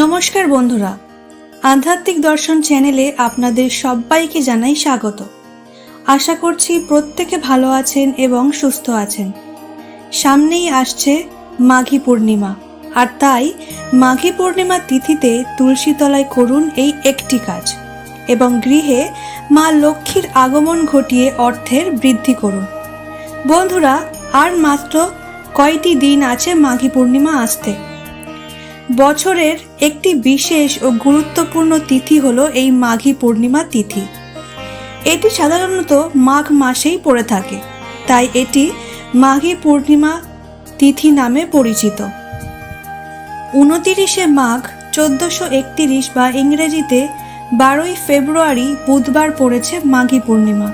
নমস্কার বন্ধুরা। আধ্যাত্মিক দর্শন চ্যানেলে আপনাদের সবাইকে জানাই স্বাগত। আশা করছি প্রত্যেকে ভালো আছেন এবং সুস্থ আছেন। সামনেই আসছে মাঘী পূর্ণিমা, আর তাই মাঘী পূর্ণিমা তিথিতে তুলসীতলায় করুন এই একটি কাজ এবং গৃহে মা লক্ষ্মীর আগমন ঘটিয়ে অর্থের বৃদ্ধি করুন। বন্ধুরা, আর মাত্র কয়টি দিন আছে মাঘী পূর্ণিমা আসতে? বছরের একটি বিশেষ ও গুরুত্বপূর্ণ তিথি হল এই মাঘী পূর্ণিমা তিথি। এটি সাধারণত মাঘ মাসেই পড়ে থাকে, তাই এটি মাঘী পূর্ণিমা তিথি নামে পরিচিত। উনতিরিশে মাঘ, চোদ্দোশো একতিরিশ বা ইংরেজিতে বারোই ফেব্রুয়ারি বুধবার পড়েছে মাঘী পূর্ণিমা।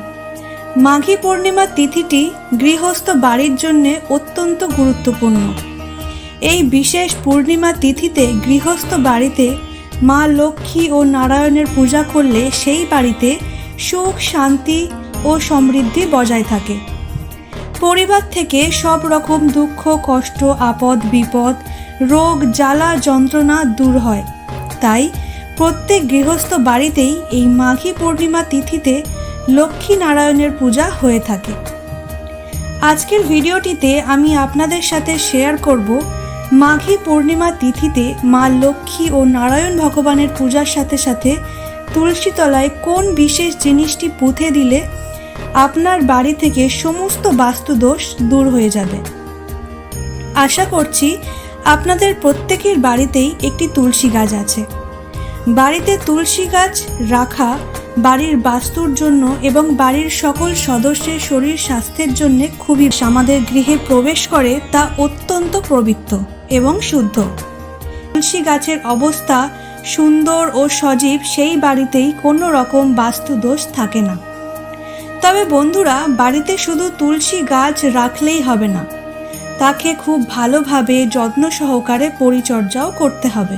মাঘী পূর্ণিমা তিথিটি গৃহস্থ বাড়ির জন্যে অত্যন্ত গুরুত্বপূর্ণ। এই বিশেষ পূর্ণিমা তিথিতে গৃহস্থ বাড়িতে মা লক্ষ্মী ও নারায়ণের পূজা করলে সেই বাড়িতে সুখ, শান্তি ও সমৃদ্ধি বজায় থাকে। পরিবার থেকে সব রকম দুঃখ, কষ্ট, আপদ, বিপদ, রোগ, জ্বালা, যন্ত্রণা দূর হয়। তাই প্রত্যেক গৃহস্থ বাড়িতেই এই মাঘী পূর্ণিমা তিথিতে লক্ষ্মী নারায়ণের পূজা হয়ে থাকে। আজকের ভিডিওটিতে আমি আপনাদের সাথে শেয়ার করব মাঘী পূর্ণিমা তিথিতে মা লক্ষ্মী ও নারায়ণ ভগবানের পূজার সাথে সাথে তুলসী তলায় কোন বিশেষ জিনিসটি পুঁথে দিলে আপনার বাড়ি থেকে সমস্ত বাস্তুদোষ দূর হয়ে যাবে? আশা করছি আপনাদের প্রত্যেকের বাড়িতেই একটি তুলসী গাছ আছে। বাড়িতে তুলসী গাছ রাখা বাড়ির বাস্তুর জন্য এবং বাড়ির সকল সদস্যের শরীর স্বাস্থ্যের জন্য খুবই আমাদের গৃহে প্রবেশ করে তা অত্যন্ত পবিত্র। এবং শুদ্ধ। তুলসী গাছের অবস্থা সুন্দর ও সজীব সেই বাড়িতেই কোনো রকম বাস্তু দোষ থাকে না। তবে বন্ধুরা, বাড়িতে শুধু তুলসী গাছ রাখলেই হবে না। তাকে খুব ভালোভাবে যত্ন সহকারে পরিচর্যাও করতে হবে।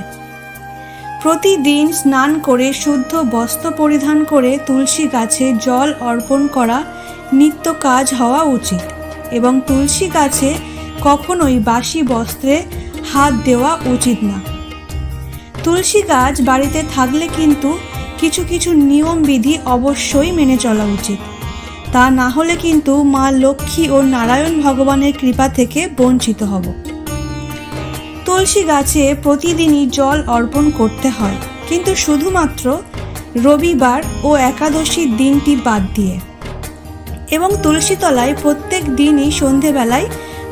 প্রতিদিন স্নান করে শুদ্ধ বস্ত্র পরিধান করে তুলসী গাছে জল অর্পণ করা নিত্য কাজ হওয়া উচিত এবং তুলসী গাছে কখনোই বাসি বস্ত্রে হাত দেওয়া উচিত না। তুলসী গাছ বাড়িতে থাকলে কিন্তু কিছু কিছু নিয়ম বিধি অবশ্যই মেনে চলা উচিত। তা না হলে কিন্তু মা লক্ষ্মী ও নারায়ণ ভগবানের কৃপা থেকে বঞ্চিত হব। তুলসী গাছে প্রতিদিনই জল অর্পণ করতে হয়, কিন্তু শুধুমাত্র রবিবার ও একাদশীর দিনটি বাদ দিয়ে। এবং তুলসী তলায় প্রত্যেক দিনই সন্ধেবেলায়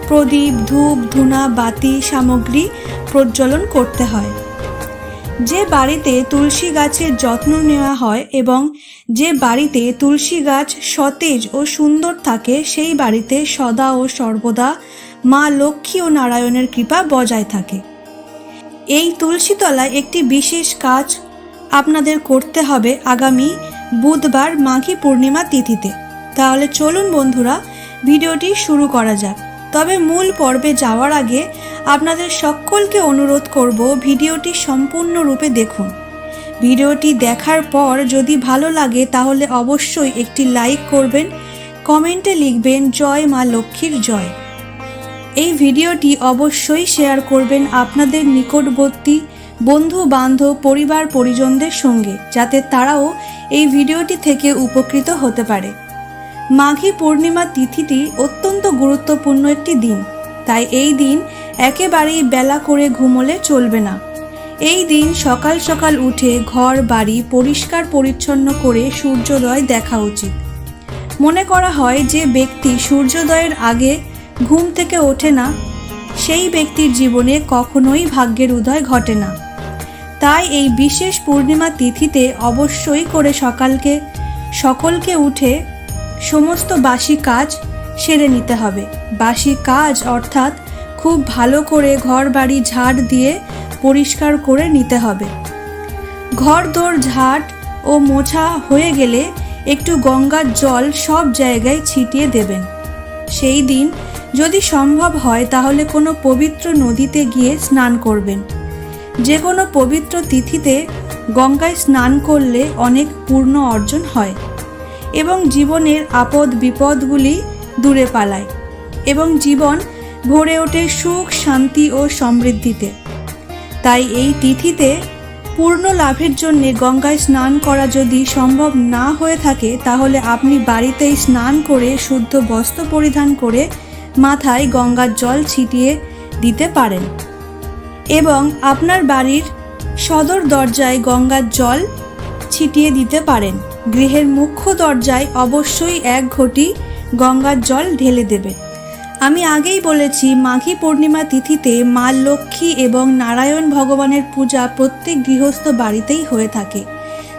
প্রদীপ, ধূপ, ধুনা, বাতি, সামগ্রী প্রজ্বলন করতে হয়। যে বাড়িতে তুলসী গাছের যত্ন নেওয়া হয় এবং যে বাড়িতে তুলসী গাছ সতেজ ও সুন্দর থাকে, সেই বাড়িতে সদা ও সর্বদা মা লক্ষ্মী ও নারায়ণের কৃপা বজায় থাকে। এই তুলসী তলায় একটি বিশেষ কাজ আপনাদের করতে হবে আগামী বুধবার মাঘী পূর্ণিমা তিথিতে। তাহলে চলুন বন্ধুরা, ভিডিওটি শুরু করা যাক। তবে মূল পর্বে যাওয়ার আগে আপনাদের সকলকে অনুরোধ করব ভিডিওটি সম্পূর্ণরূপে দেখুন। ভিডিওটি দেখার পর যদি ভালো লাগে তাহলে অবশ্যই একটি লাইক করবেন, কমেন্টে লিখবেন, জয় মা লক্ষ্মীর জয় এই ভিডিওটি অবশ্যই শেয়ার করবেন আপনাদের নিকটবর্তী বন্ধু বান্ধব পরিবার পরিজনদের সঙ্গে, যাতে তারাও এই ভিডিওটি থেকে উপকৃত হতে পারে। মাঘী পূর্ণিমা তিথিটি অত্যন্ত গুরুত্বপূর্ণ একটি দিন। তাই এই দিন একেবারেই বেলা করে ঘুমোলে চলবে না। এই দিন সকাল সকাল উঠে ঘর, বাড়ি পরিষ্কার পরিচ্ছন্ন করে সূর্যোদয় দেখা উচিত। মনে করা হয় যে ব্যক্তি সূর্যোদয়ের আগে ঘুম থেকে ওঠে না, সেই ব্যক্তির জীবনে কখনোই ভাগ্যের উদয় ঘটে না। তাই এই বিশেষ পূর্ণিমা তিথিতে অবশ্যই করে সকালকে, সকলকে উঠে সমস্ত বাসি কাজ সেরে নিতে হবে। বাসি কাজ অর্থাৎ খুব ভালো করে ঘর বাড়ি ঝাড় দিয়ে পরিষ্কার করে নিতে হবে। ঘর দোর ঝাড় ও মোছা হয়ে গেলে একটু গঙ্গার জল সব জায়গায় ছিটিয়ে দেবেন। সেই দিন যদি সম্ভব হয় তাহলে কোনো পবিত্র নদীতে গিয়ে স্নান করবেন। যে কোনো পবিত্র তিথিতে গঙ্গায় স্নান করলে অনেক পূর্ণ অর্জন হয়। এবং জীবনের আপদ বিপদগুলি দূরে পালায় এবং জীবন ভরে ওঠে সুখ, শান্তি ও সমৃদ্ধিতে। তাই এই তিথিতে পূর্ণ লাভের জন্য গঙ্গায় স্নান করা যদি সম্ভব না হয়ে থাকে, তাহলে আপনি বাড়িতেই স্নান করে শুদ্ধ বস্ত্র পরিধান করে মাথায় গঙ্গার জল ছিটিয়ে দিতে পারেন। এবং আপনার বাড়ির সদর দরজায় গঙ্গার জল ছিটিয়ে দিতে পারেন। গৃহের মুখ্য দরজায় অবশ্যই এক ঘটি গঙ্গার জল ঢেলে দেবে। আমি আগেই বলেছি, মাঘী পূর্ণিমা তিথিতে মা লক্ষ্মী এবং নারায়ণ ভগবানের পূজা প্রত্যেক গৃহস্থ বাড়িতেই হয়ে থাকে।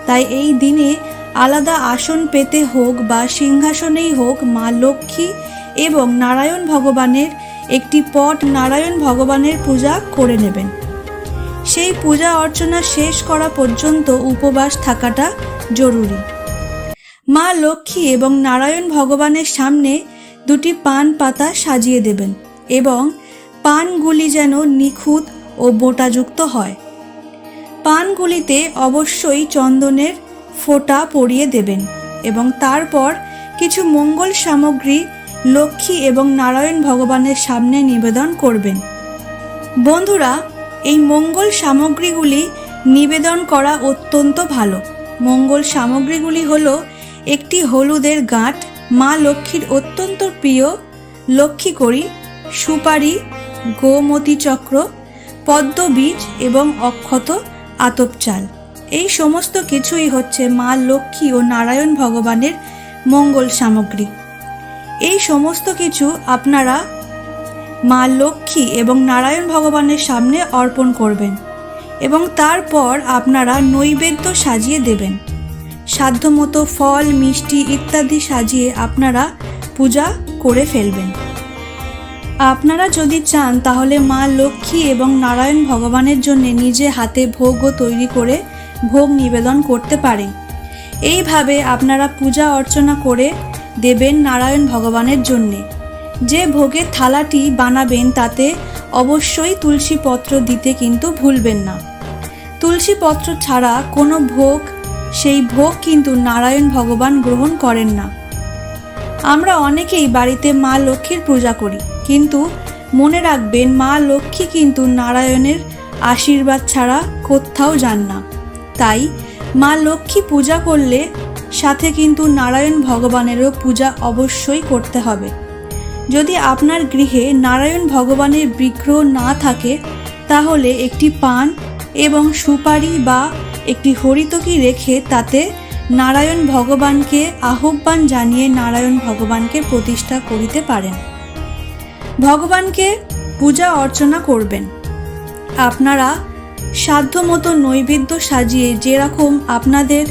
তাই এই দিনে আলাদা আসন পেতে হোক বা সিংহাসনেই হোক মা লক্ষ্মী এবং নারায়ণ ভগবানের একটি পট নারায়ণ ভগবানের পূজা করে নেবেন। সেই পূজা অর্চনা শেষ করা পর্যন্ত উপবাস থাকাটা জরুরি। মা লক্ষ্মী এবং নারায়ণ ভগবানের সামনে দুটি পান পাতা সাজিয়ে দেবেন এবং পানগুলি যেন নিখুঁত ও বোটাযুক্ত হয়। পানগুলিতে অবশ্যই চন্দনের ফোঁটা পরিয়ে দেবেন এবং তারপর কিছু মঙ্গল সামগ্রী লক্ষ্মী এবং নারায়ণ ভগবানের সামনে নিবেদন করবেন। বন্ধুরা এই মঙ্গল সামগ্রীগুলি নিবেদন করা অত্যন্ত ভালো। মঙ্গল সামগ্রীগুলি হল একটি হলুদের গাঁট, মা লক্ষ্মীর অত্যন্ত প্রিয় লক্ষ্মীকড়ি সুপারি, গোমতী চক্র পদ্মবীজ এবং অক্ষত আতপ চাল। এই সমস্ত কিছুই হচ্ছে মা লক্ষ্মী ও নারায়ণ ভগবানের মঙ্গল সামগ্রী। এই সমস্ত কিছু আপনারা মা লক্ষ্মী এবং নারায়ণ ভগবানের সামনে অর্পণ করবেন এবং তারপর আপনারা নৈবেদ্য সাজিয়ে দেবেন। সাধ্যমতো ফল, মিষ্টি ইত্যাদি সাজিয়ে আপনারা পূজা করে ফেলবেন। আপনারা যদি চান, তাহলে মা লক্ষ্মী এবং নারায়ণ ভগবানের জন্য নিজে হাতে ভোগও তৈরি করে ভোগ নিবেদন করতে পারেন। এইভাবে আপনারা পূজা অর্চনা করে দেবেন নারায়ণ ভগবানের জন্যে। যে ভোগের থালাটি বানাবেন তাতে অবশ্যই তুলসী পত্র দিতে কিন্তু ভুলবেন না। তুলসী পত্র ছাড়া কোনো ভোগ, সেই ভোগ কিন্তু নারায়ণ ভগবান গ্রহণ করেন না। আমরা অনেকেই বাড়িতে মা লক্ষ্মীর পূজা করি, কিন্তু মনে রাখবেন মা লক্ষ্মী কিন্তু নারায়ণের আশীর্বাদ ছাড়া কোথাও যান না। তাই মা লক্ষ্মী পূজা করলে সাথে কিন্তু নারায়ণ ভগবানেরও পূজা অবশ্যই করতে হবে। যদি আপনার গৃহে নারায়ণ ভগবানের বিগ্রহ না থাকে, তাহলে একটি পান এবং সুপারি বা একটি হরিতকি রেখে তাতে নারায়ণ ভগবানকে আহ্বান জানিয়ে নারায়ণ ভগবানকে প্রতিষ্ঠা করিতে পারেন। ভগবানকে পূজা অর্চনা করবেন। আপনারা সাধ্যমতো নৈবেদ্য সাজিয়ে যেরকম আপনাদের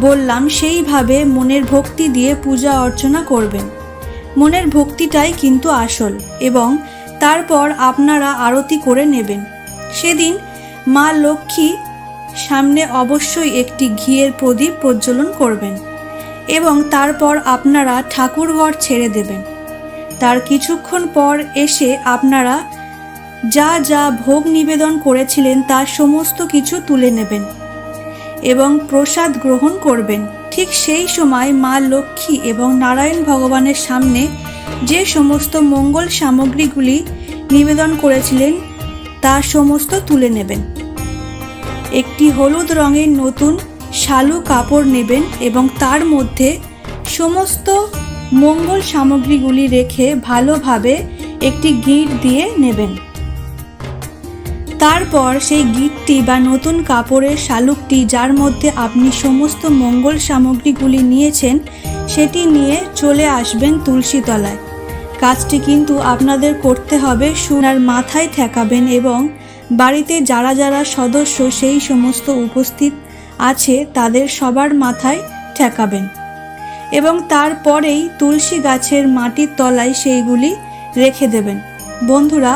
বললাম, সেইভাবে মনের ভক্তি দিয়ে পূজা অর্চনা করবেন। মনের ভক্তিটাই কিন্তু আসল এবং তারপর আপনারা আরতি করে নেবেন। সেদিন মা লক্ষ্মী সামনে অবশ্যই একটি ঘিয়ের প্রদীপ প্রজ্বলন করবেন এবং তারপর আপনারা ঠাকুরঘর ছেড়ে দেবেন। তার কিছুক্ষণ পর এসে আপনারা যা যা ভোগ নিবেদন করেছিলেন তার সমস্ত কিছু তুলে নেবেন এবং প্রসাদ গ্রহণ করবেন। ঠিক সেই সময় মা লক্ষ্মী এবং নারায়ণ ভগবানের সামনে যে সমস্ত মঙ্গল সামগ্রীগুলি নিবেদন করেছিলেন, তা সমস্ত তুলে নেবেন। একটি হলুদ রঙের নতুন শালু কাপড় নেবেন এবং তার মধ্যে সমস্ত মঙ্গল সামগ্রীগুলি রেখে ভালোভাবে একটি গিট দিয়ে নেবেন। তারপর সেই গিটটি বা নতুন কাপড়ের শালুকটি যার মধ্যে আপনি সমস্ত মঙ্গল সামগ্রীগুলি নিয়েছেন, সেটি নিয়ে চলে আসবেন তুলসী তলায় কাজটি কিন্তু আপনাদের করতে হবে, সোনার মাথায় ঠেকাবেন এবং বাড়িতে যারা যারা সদস্য সেই সমস্ত উপস্থিত আছে তাদের সবার মাথায় ঠেকাবেন। এবং তারপরেই তুলসী গাছের মাটির তলায় সেইগুলি রেখে দেবেন। বন্ধুরা